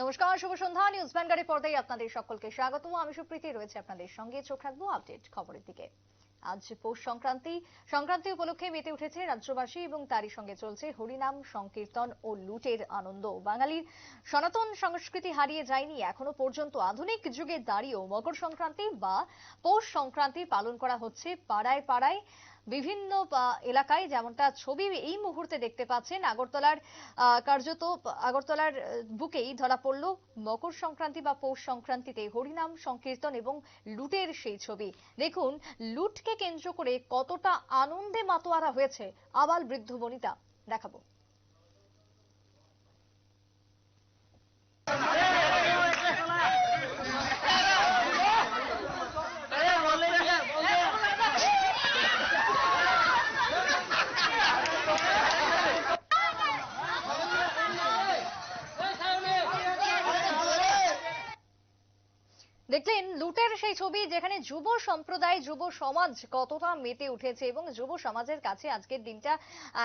নমস্কার, শুভ সন্ধ্যা। নিউজ ভ্যানগাড়ি পর্দায় আপনাদের সকলকে স্বাগত। আমি সুপ্রীতি, রয়েছে আপনাদের সঙ্গে। চোখ রাখব আপডেট খবরের দিকে। আজ পৌষ সংক্রান্তি। সংক্রান্তি উপলক্ষে মেতে উঠেছে রাজ্যবাসী এবং তারই সঙ্গে চলছে হরিনাম, সংকীর্তন ও লুটের আনন্দ। বাঙালির সনাতন সংস্কৃতি হারিয়ে যায়নি এখনও পর্যন্ত। আধুনিক যুগে দাঁড়িয়েও মকর সংক্রান্তি বা পৌষ সংক্রান্তি পালন করা হচ্ছে পাড়ায় পাড়ায়। বিভিন্ন এলাকায় যেমনটা ছবি এই মুহূর্তে দেখতে পাচ্ছেন, আগরতলার কার্যত আগরতলার বুকেই ধরা পড়ল মকর সংক্রান্তি বা পৌষ সংক্রান্তিতে হরিনাম, সংকীর্তন এবং লুটের সেই ছবি। দেখুন, লুটকে কেন্দ্র করে কতটা আনন্দে মাতোয়ারা হয়েছে। আবাল বৃদ্ধ বনিতা দেখাবো। সেই ছবি যেখানে যুব সম্প্রদায়, যুব সমাজ কতটা মেতে উঠেছে এবং যুব সমাজের কাছে আজকের দিনটা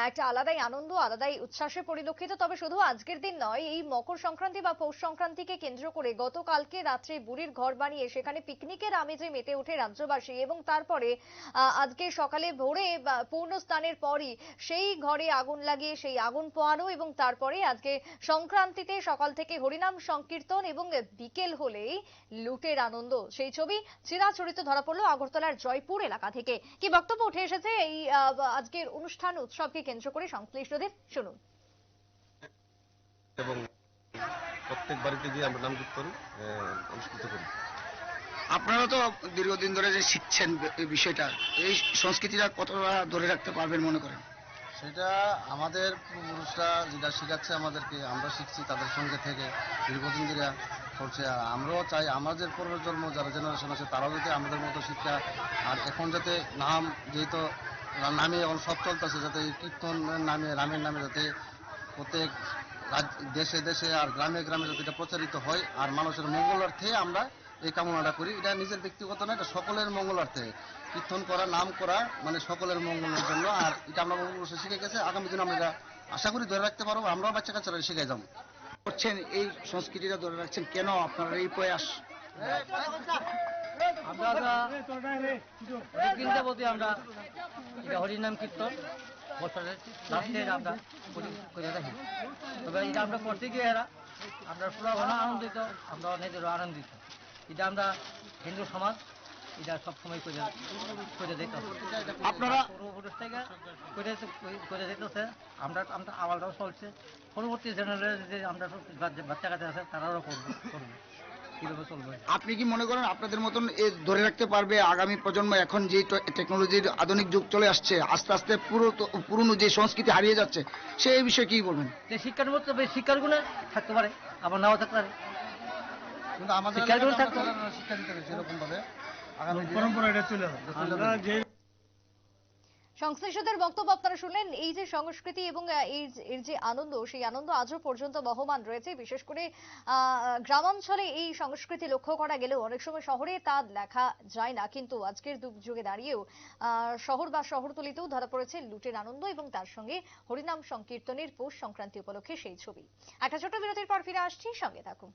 একটা আলাদাই আনন্দ, আলাদাই উচ্ছ্বাসে পরিলক্ষিত। তবে শুধু আজকের দিন নয়, এই মকর সংক্রান্তি বা পৌষ সংক্রান্তিকে কেন্দ্র করে গতকালকে রাত্রে বুড়ির ঘর বানিয়ে সেখানে পিকনিকের আমেজে মেতে ওঠে রাজ্যবাসী এবং তারপরে আজকে সকালে ভোরে পূর্ণ স্নানের পরই সেই ঘরে আগুন লাগিয়ে সেই আগুন পোয়ানো এবং তারপরে আজকে সংক্রান্তিতে সকাল থেকে হরিনাম সংকীর্তন এবং বিকেল হলেই লুটের আনন্দ। সেই ছবি চিরাচরিত ধরা পড়ল আগরতলার জয়পুর এলাকা থেকে। কি বক্তব্য উঠে এসেছে এই আজকের অনুষ্ঠান উৎসবকে কেন্দ্র করে সংশ্লিষ্টদের? শুনুন। এবং প্রত্যেক বাড়িতে গিয়ে আমরা নাম কীর্তন আহ, অনুষ্ঠিত করি। আপনারা তো দীর্ঘদিন ধরে যে শিখছেন বিষয়টা এই সংস্কৃতিটা কতটা ধরে রাখতে পারবেন মনে করেন? সেটা আমাদের পুরুষরা যেটা শেখাচ্ছে আমাদেরকে আমরা শিখছি তাদের সঙ্গে থেকে দীর্ঘদিন ধরে। করছে আমরাও চাই আমাদের প্রজন্ম যারা জেনারেশন আছে, তারাও যাতে আমাদের মতো শিক্ষা, আর এখন যাতে নাম যেহেতু নামে এখন সব চলতেছে, যাতে কীর্তনের নামে, রামের নামে যাতে প্রত্যেক দেশে দেশে আর গ্রামে গ্রামে যাতে এটা প্রচারিত হয়, আর মানুষের মঙ্গলার্থে আমরা এই কামনাটা করি। এটা নিজের ব্যক্তিগত না, এটা সকলের মঙ্গলার্থে। কীর্তন করা, নাম করা মানে সকলের মঙ্গলের জন্য, আর এটা আমরা মঙ্গল শিখে গেছে, আগামী দিন আমরা আশা করি ধরে রাখতে পারব, আমরাও বাচ্চা কাচ্চারা শিখে যাব। করছেন এই সংস্কৃতিটা ধরে রাখছেন কেন আপনার এই প্রয়াস? আমরা অনেকদিন যাবতী আমরা এটা হরিনাম কীর্তন বছরের লাস্টে আমরা করে তবে এটা আমরা করতে গিয়ে এরা আমরা পুরো আনন্দিত আমরা নিজেরও আনন্দিত। এটা আমরা হিন্দু সমাজ এটা সবসময় করে করে দিতে আপনারা থেকে করে করে দিতেছে আমরা চলছে। পরবর্তী জেনারেল যে আমরা বাচ্চা- কাচ্চা আছে তারাও করব করব। আপনি কি মনে করেন আপনাদের মতন এ ধরে রাখতে পারবে আগামী প্রজন্ম এখন যে টেকনোলজির আধুনিক যুগ চলে আসছে আস্তে আস্তে পুরো পুরনো যে সংস্কৃতি হারিয়ে যাচ্ছে সেই বিষয়ে কি বলবেন? যে শিক্ষার তবে শিক্ষার গুণে থাকতে পারে আবার নাও থাকতে পারে। কিন্তু আমাদের শিক্ষা দিতে হবে সেরকম ভাবে আগামী পরম্পরা এটা চলে সংশ্লিষ্টদের বক্তব্য আপনারা শুনলেন। এই যে সংস্কৃতি এবং এর যে- আনন্দ, সেই আনন্দ আজও পর্যন্ত বহমান রয়েছে। বিশেষ করে গ্রামাঞ্চলে এই সংস্কৃতি লক্ষ্য করা গেলেও অনেক সময় শহরে তা দেখা যায় না। কিন্তু আজকের যুগ- দাঁড়িয়েও শহর বা শহরতলিতেও ধরা পড়েছে লুটের আনন্দ এবং তার সঙ্গে হরিনাম সংকীর্তনের পৌষ সংক্রান্তি উপলক্ষে সেই ছবি। একটা ছোট বিরতির পর ফিরে আসছি। সঙ্গে থাকুন।